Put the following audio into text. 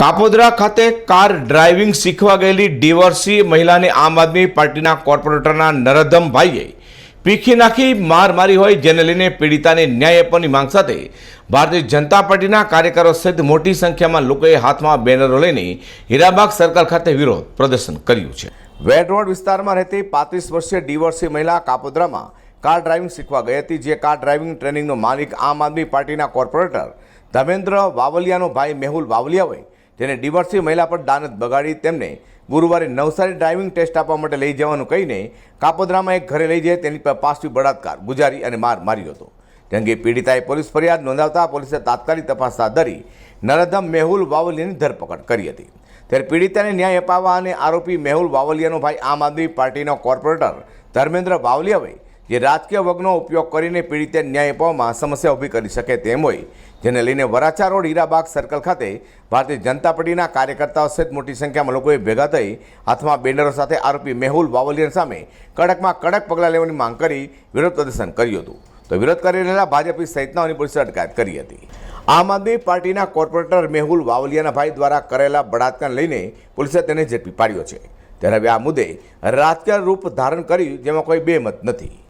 કાપોદ્રા ખાતે car driving શીખવા ગયેલી ડિવોર્સી મહિલાને આમ આદમી પાર્ટીના કોર્પોરેટરના નરદમભાઈએ પીખી નાખી માર મારી હોય જેને લઈને પીડિતાને ન્યાય આપવાની માંગ સાથે ભારતીય જનતા પાર્ટીના કાર્યકરો સહિત મોટી સંખ્યામાં લોકોએ હાથમાં બેનરો લઈને હીરાબાગ સર્કલ ખાતે વિરોધ પ્રદર્શન કર્યું છે. વેડ રોડ વિસ્તારમાં રહેતી પાંત્રીસ વર્ષીય ડિવોર્સી મહિલા કાપોદરામાં કાર ડ્રાઇવિંગ શીખવા ગઈ હતી, જે કાર ડ્રાઇવિંગ ટ્રેનિંગનો માલિક આમ આદમી પાર્ટીના કોર્પોરેટર ધર્મેન્દ્ર વાવલિયાનો ભાઈ મેહુલ વાવલિયા હોય જેને ડિવોર્સી મહિલા પર દાનત બગાડી તેમને ગુરુવારે નવસારી ડ્રાઇવિંગ ટેસ્ટ આપવા માટે લઈ જવાનું કહીને કાપોદ્રામાં એક ઘરે લઈ જાય તેની પર પાસવી બળાત્કાર, ગુજારી અને માર માર્યો હતો. તે અંગે પીડિતાએ પોલીસ ફરિયાદ નોંધાવતા પોલીસે તાત્કાલિક તપાસ હાથ ધરી નરધમ મેહુલ વાવલિયાની ધરપકડ કરી હતી. ત્યારે પીડિતાને ન્યાય અપાવવા અને આરોપી મેહુલ વાવલિયાનો ભાઈ આમ આદમી પાર્ટીનો કોર્પોરેટર ધર્મેન્દ્ર વાવલિયા હોય જે રાજકીય વર્ગનો ઉપયોગ કરીને પીડિતે ન્યાય અપાવવામાં સમસ્યા ઊભી કરી શકે તેમ હોય. જેને લઈને વરાછા રોડ હીરાબાગ સર્કલ ખાતે ભારતીય જનતા પાર્ટીના કાર્યકર્તાઓ સહિત મોટી સંખ્યામાં લોકોએ ભેગા થઈ હાથમાં બેનરો સાથે આરોપી મેહુલ વાવલિયન સામે કડકમાં કડક પગલાં લેવાની માંગ કરી વિરોધ પ્રદર્શન કર્યું હતું. તો વિરોધ કરી રહેલા ભાજપી સહિતનાઓની પોલીસે અટકાયત કરી હતી. આમ આદમી પાર્ટીના કોર્પોરેટર મેહુલ વાવલિયાના ભાઈ દ્વારા કરેલા બળાત્કાર લઈને પોલીસે તેને ઝડપી પાડ્યો છે. ત્યારે હવે આ મુદ્દે રાજકીય રૂપ ધારણ કર્યું, જેમાં કોઈ બેમત નથી.